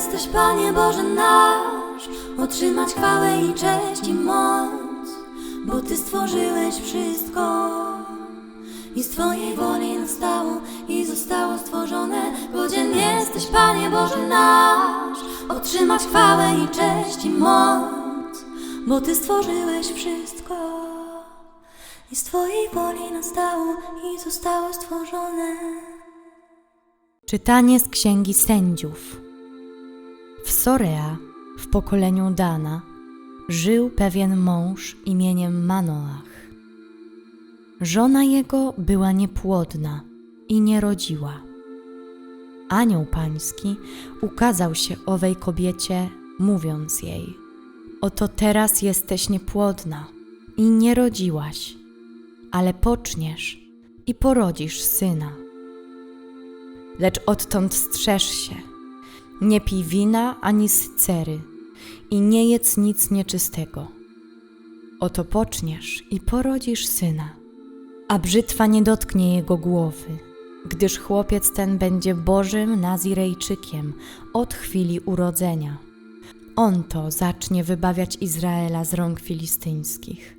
jesteś, Panie Boże nasz, otrzymać chwałę i cześć i moc, bo Ty stworzyłeś wszystko. I z Twojej woli nastało i zostało stworzone. Godzien jesteś, Panie Boże nasz, otrzymać chwałę i cześć i moc, bo Ty stworzyłeś wszystko. I z Twojej woli nastało i zostało stworzone. Czytanie z Księgi Sędziów. W Sorea, w pokoleniu Dana, żył pewien mąż imieniem Manoach. Żona jego była niepłodna i nie rodziła. Anioł pański ukazał się owej kobiecie, mówiąc jej: Oto teraz jesteś niepłodna i nie rodziłaś, ale poczniesz i porodzisz syna lecz odtąd strzeż się. Nie pij wina ani sycery i nie jedz nic nieczystego. Oto poczniesz i porodzisz syna, a brzytwa nie dotknie jego głowy, gdyż chłopiec ten będzie Bożym Nazirejczykiem od chwili urodzenia. On to zacznie wybawiać Izraela z rąk filistyńskich.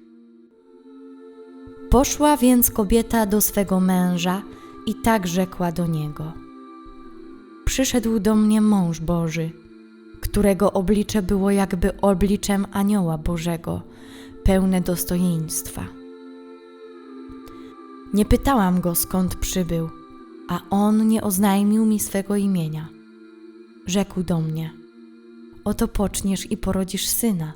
Poszła więc kobieta do swego męża i tak rzekła do niego: Przyszedł do mnie mąż Boży, którego oblicze było jakby obliczem anioła Bożego, pełne dostojeństwa. Nie pytałam go skąd przybył, a on nie oznajmił mi swego imienia. Rzekł do mnie: Oto poczniesz i porodzisz syna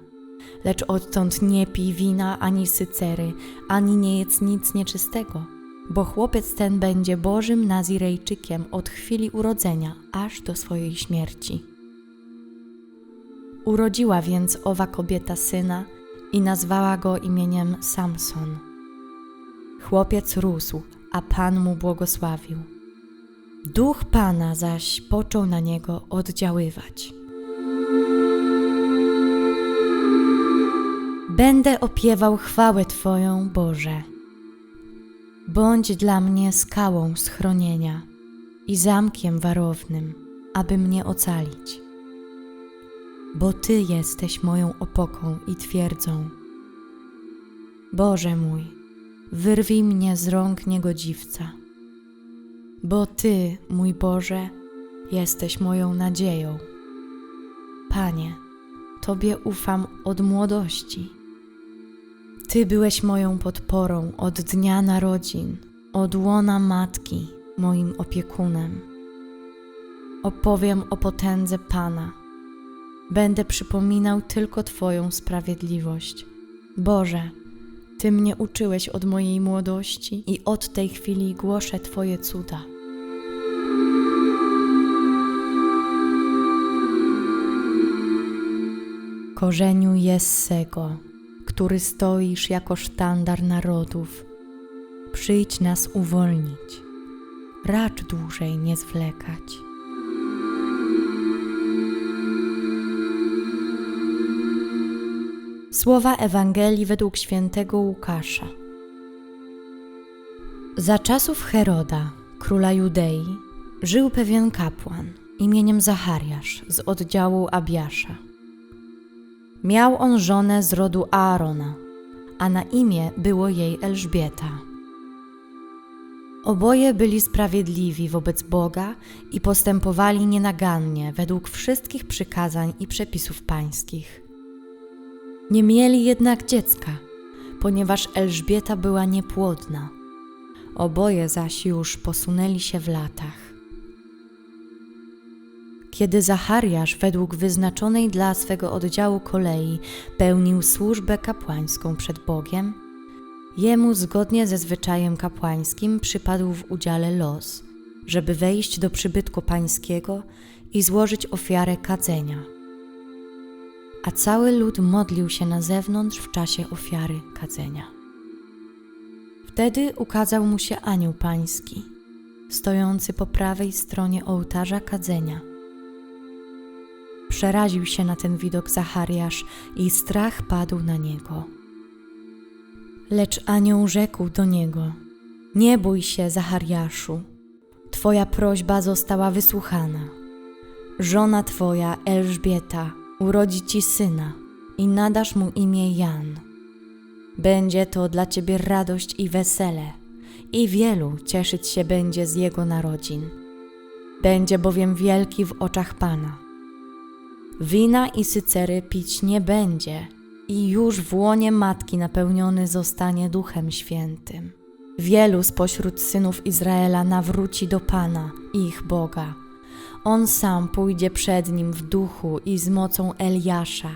lecz odtąd nie pij wina ani sycery, ani nie jedz nic nieczystego, bo chłopiec ten będzie Bożym Nazirejczykiem od chwili urodzenia aż do swojej śmierci. Urodziła więc owa kobieta syna i nazwała go imieniem Samson. Chłopiec rósł, a Pan mu błogosławił. Duch Pana zaś począł na niego oddziaływać. Będę opiewał chwałę Twoją, Boże. Bądź dla mnie skałą schronienia i zamkiem warownym, aby mnie ocalić. Bo Ty jesteś moją opoką i twierdzą. Boże mój, wyrwij mnie z rąk niegodziwca. Bo Ty, mój Boże, jesteś moją nadzieją. Panie, Tobie ufam od młodości. Ty byłeś moją podporą od dnia narodzin, od łona matki, moim opiekunem. Opowiem o potędze Pana. Będę przypominał tylko Twoją sprawiedliwość. Boże, Ty mnie uczyłeś od mojej młodości i od tej chwili głoszę Twoje cuda. Korzeniu Jessego, który stoisz jako sztandar narodów, przyjdź nas uwolnić, racz dłużej nie zwlekać. Słowa Ewangelii według świętego Łukasza. Za czasów Heroda, króla Judei, żył pewien kapłan imieniem Zachariasz z oddziału Abiasza. Miał on żonę z rodu Aarona, a na imię było jej Elżbieta. Oboje byli sprawiedliwi wobec Boga i postępowali nienagannie według wszystkich przykazań i przepisów pańskich. Nie mieli jednak dziecka, ponieważ Elżbieta była niepłodna. Oboje zaś już posunęli się w latach. Kiedy Zachariasz według wyznaczonej dla swego oddziału kolei pełnił służbę kapłańską przed Bogiem, jemu zgodnie ze zwyczajem kapłańskim przypadł w udziale los, żeby wejść do przybytku pańskiego i złożyć ofiarę kadzenia. A cały lud modlił się na zewnątrz w czasie ofiary kadzenia. Wtedy ukazał mu się anioł pański, stojący po prawej stronie ołtarza kadzenia – Przeraził się na ten widok Zachariasz i strach padł na niego. Lecz anioł rzekł do niego: Nie bój się, Zachariaszu, twoja prośba została wysłuchana. żona twoja Elżbieta urodzi ci syna i nadasz mu imię Jan. Będzie to dla ciebie radość i wesele, i wielu cieszyć się będzie z jego narodzin. Będzie bowiem wielki w oczach Pana. Wina i sycery pić nie będzie, i już w łonie matki napełniony zostanie Duchem Świętym. Wielu spośród synów Izraela nawróci do Pana, ich Boga. On sam pójdzie przed nim w duchu i z mocą Eliasza,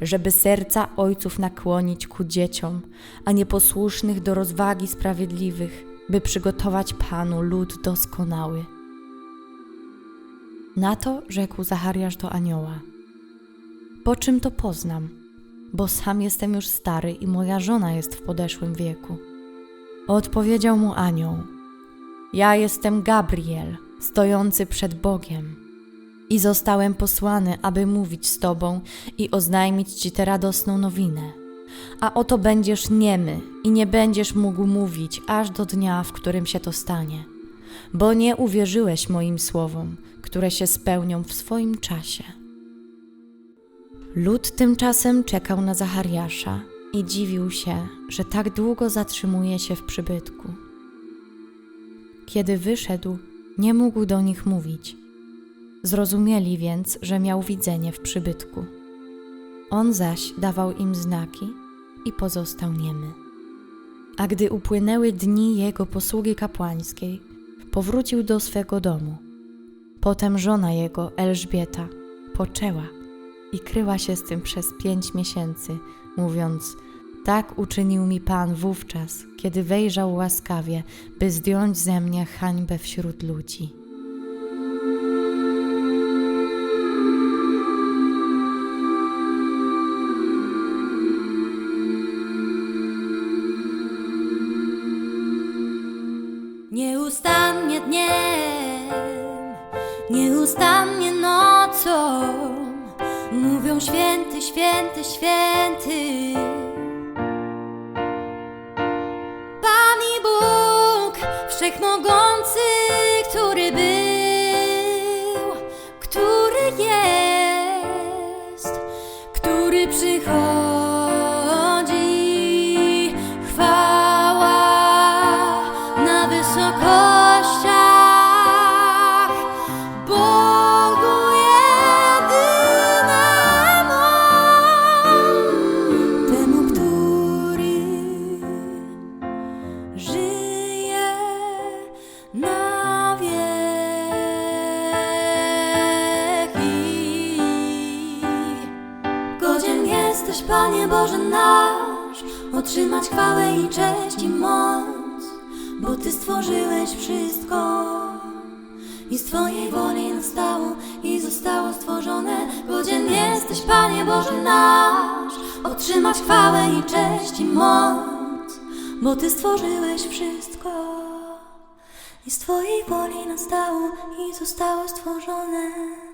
żeby serca ojców nakłonić ku dzieciom, a nieposłusznych do rozwagi sprawiedliwych, by przygotować Panu lud doskonały. Na to rzekł Zachariasz do anioła. Po czym to poznam? Bo sam jestem już stary i moja żona jest w podeszłym wieku. Odpowiedział mu anioł: Ja jestem Gabriel, stojący przed Bogiem. I zostałem posłany, aby mówić z Tobą i oznajmić Ci tę radosną nowinę. A oto będziesz niemy i nie będziesz mógł mówić aż do dnia, w którym się to stanie, bo nie uwierzyłeś moim słowom, które się spełnią w swoim czasie. Lud tymczasem czekał na Zachariasza i dziwił się, że tak długo zatrzymuje się w przybytku. Kiedy wyszedł, nie mógł do nich mówić. Zrozumieli więc, że miał widzenie w przybytku. On zaś dawał im znaki i pozostał niemy. A gdy upłynęły dni jego posługi kapłańskiej, powrócił do swego domu. Potem żona jego, Elżbieta, poczęła i kryła się z tym przez pięć miesięcy, mówiąc: Tak uczynił mi Pan wówczas, kiedy wejrzał łaskawie, by zdjąć ze mnie hańbę wśród ludzi. Nieustannie dniem, nieustannie nocą Mówią święty, święty, święty. Pan i Bóg Wszechmogący, który był Który jest, który przychodzi jesteś, Panie Boże nasz, otrzymać chwałę i cześć i moc, bo Ty stworzyłeś wszystko i z Twojej woli nastało i zostało stworzone. Godzien jesteś, Panie Boże nasz, otrzymać chwałę i cześć i moc, bo Ty stworzyłeś wszystko i z Twojej woli nastało i zostało stworzone.